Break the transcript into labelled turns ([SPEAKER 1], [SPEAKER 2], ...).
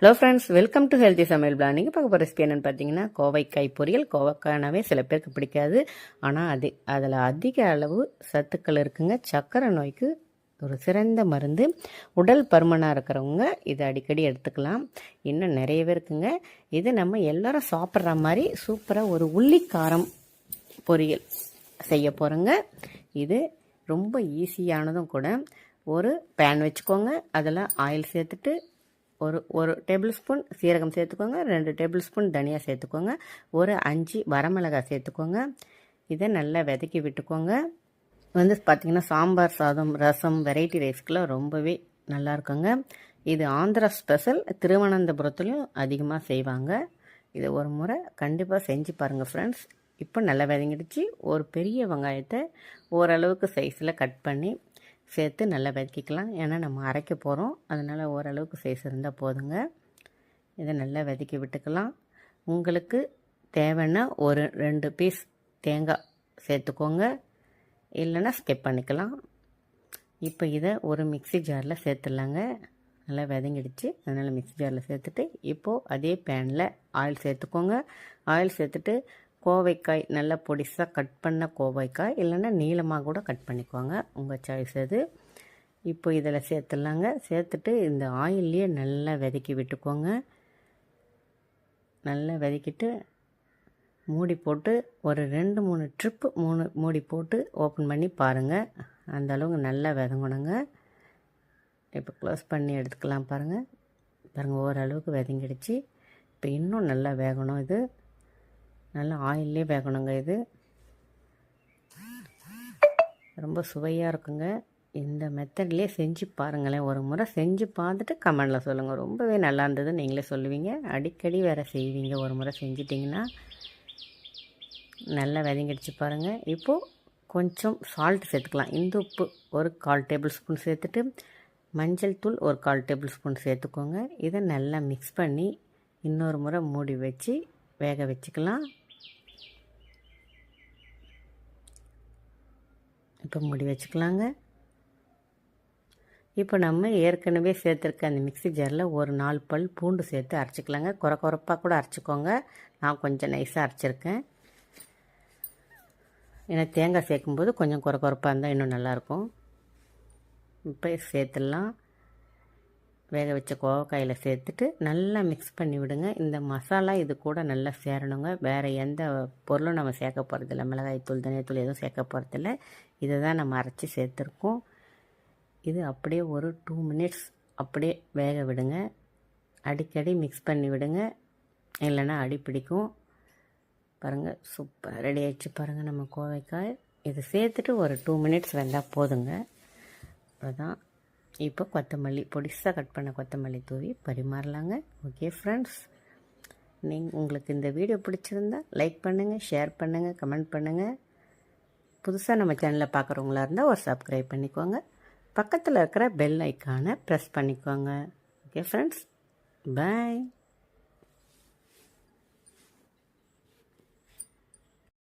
[SPEAKER 1] Hello friends welcome to healthy சமையல் planning பார்க்க போகிற ரெசிபி என்னென்னு பார்த்தீங்கன்னா கோவைக்காய் பொரியல். கோவைக்காய்னாவே சில பேருக்கு பிடிக்காது. ஆனால் அது அதில் அதிக அளவு சத்துக்கள் இருக்குங்க. சர்க்கரை நோய்க்கு ஒரு சிறந்த மருந்து. உடல் பருமனாக இருக்கிறவங்க இதை அடிக்கடி எடுத்துக்கலாம். இன்னும் நிறைய பேருக்குங்க இது நம்ம எல்லோரும் சாப்பிட்ற மாதிரி சூப்பராக ஒரு உள்ளிக்காரம் பொரியல் செய்ய போகிறோங்க இது ரொம்ப ஈஸியானதும் கூட ஒரு பேன் வச்சுக்கோங்க. அதில் ஆயில் சேர்த்துட்டு ஒரு ஒரு டேபிள் ஸ்பூன் சீரகம் சேர்த்துக்கோங்க ரெண்டு டேபிள் ஸ்பூன் தனியாக சேர்த்துக்கோங்க ஒரு அஞ்சு வரமிளகாய் சேர்த்துக்கோங்க. இதை நல்லா விதக்கி விட்டுக்கோங்க. வந்து பார்த்திங்கன்னா சாம்பார் சாதம் ரசம் வெரைட்டி ரைஸ்க்கெலாம் ரொம்பவே நல்லா இருக்குங்க. இது ஆந்திரா ஸ்பெஷல் திருவனந்தபுரத்துலையும் அதிகமாக செய்வாங்க. இதை ஒரு முறை கண்டிப்பாக செஞ்சு பாருங்கள் ஃப்ரெண்ட்ஸ் இப்போ நல்லா விதங்கிடுச்சு. ஒரு பெரிய வெங்காயத்தை ஓரளவுக்கு சைஸில் கட் பண்ணி சேர்த்து நல்லா வதக்கிக்கலாம். ஏன்னா நம்ம அரைக்க போகிறோம் அதனால் ஓரளவுக்கு சைஸ் இருந்தால் போதுங்க. இதை நல்லா வதக்கி விட்டுக்கலாம். உங்களுக்கு தேவைன்னா ஒரு ரெண்டு பீஸ் தேங்காய் சேர்த்துக்கோங்க. இல்லைன்னா ஸ்கிப் பண்ணிக்கலாம். இப்போ இதை ஒரு மிக்சி ஜாரில் சேர்த்துடலாங்க. நல்லா விதங்கிடுச்சு. அதனால் மிக்சி ஜாரில் சேர்த்துட்டு இப்போது அதே பேனில் ஆயில் சேர்த்துக்கோங்க. ஆயில் சேர்த்துட்டு கோவைக்காய் நல்லா பொடிசாக கட் பண்ண கோவைக்காய் இல்லைன்னா நீளமாக கூட கட் பண்ணிக்கோங்க உங்கள் சாய்ஸ் அது இப்போ இதில் சேர்த்துடலாங்க. சேர்த்துட்டு இந்த ஆயில்லையே நல்லா விதக்கி விட்டுக்கோங்க. நல்லா விதக்கிட்டு மூடி போட்டு ஒரு ரெண்டு மூணு ட்ரிப்பு மூணு மூடி போட்டு ஓப்பன் பண்ணி பாருங்கள் அந்த அளவுக்கு நல்லா விதங்கணுங்க. இப்போ க்ளோஸ் பண்ணி எடுத்துக்கலாம் பாருங்கள் பாருங்கள் ஓரளவுக்கு விதங்கிடுச்சு. இப்போ இன்னும் நல்லா வேகணும் இது. நல்லா ஆயிலே வேகணுங்க இது. ரொம்ப சுவையாக இருக்குங்க. இந்த மெத்தட்லேயே செஞ்சு பாருங்களேன். ஒரு முறை செஞ்சு பார்த்துட்டு கமெண்டில் சொல்லுங்கள் ரொம்பவே நல்லா இருந்தது. நீங்களே சொல்லுவீங்க. அடிக்கடி வேறு செய்வீங்க. ஒரு முறை செஞ்சிட்டிங்கன்னா நல்லா விதங்கிடுச்சு பாருங்கள் இப்போது கொஞ்சம் சால்ட் சேர்த்துக்கலாம். இந்த உப்பு ஒரு கால் டேபிள் ஸ்பூன் சேர்த்துட்டு மஞ்சள் தூள் ஒரு கால் டேபிள் ஸ்பூன் சேர்த்துக்கோங்க. இதை நல்லா மிக்ஸ் பண்ணி இன்னொரு முறை மூடி வச்சு வேக வச்சுக்கலாம். இப்போ மூடி வச்சுக்கலாங்க. இப்போ நம்ம ஏற்கனவே சேர்த்துருக்க அந்த மிக்சி ஜாரில் ஒரு நாலு பல் பூண்டு சேர்த்து அரைச்சிக்கலாங்க. குறை குறைப்பாக கூட அரைச்சிக்கோங்க. நான் கொஞ்சம் நைஸாக அரைச்சிருக்கேன். ஏன்னா தேங்காய் சேர்க்கும்போது கொஞ்சம் குறை குறைப்பாக இருந்தால் இன்னும் நல்லாயிருக்கும். இப்போ சேர்த்துடலாம். வேக வச்ச கோவக்காயில் சேர்த்துட்டு நல்லா மிக்ஸ் பண்ணி விடுங்க. இந்த மசாலா இது கூட நல்லா சேரணுங்க. வேறு எந்த பொருளும் நம்ம சேர்க்க போகிறதில்ல மிளகாய் தூள் தனியாத்தூள் எதுவும் சேர்க்க போகிறதில்ல இதை தான் நம்ம அரைச்சி சேர்த்துருக்கோம். இது அப்படியே ஒரு டூ மினிட்ஸ் அப்படியே வேக விடுங்க. அடிக்கடி மிக்ஸ் பண்ணி விடுங்க. இல்லைன்னா அடி பிடிக்கும். பாருங்கள் சூப்பர் ரெடி ஆகிடுச்சு பாருங்கள் நம்ம கோவைக்காய். இதை சேர்த்துட்டு ஒரு டூ மினிட்ஸ் வெந்தால் போதுங்க. அதுதான் இப்போ கொத்தமல்லி பொடிசாக கட் பண்ண கொத்தமல்லி தூவி பரிமாறலாங்க. ஓகே ஃப்ரெண்ட்ஸ் நீங்கள் உங்களுக்கு இந்த வீடியோ பிடிச்சிருந்தா லைக் பண்ணுங்கள் ஷேர் பண்ணுங்கள் கமெண்ட் பண்ணுங்கள் புதுசாக நம்ம சேனலில் பார்க்குறவங்களா இருந்தால் ஒரு சப்ஸ்கிரைப் பண்ணிக்கோங்க. பக்கத்தில் இருக்கிற பெல் ஐக்கானை ப்ரெஸ் பண்ணிக்கோங்க. Okay friends bye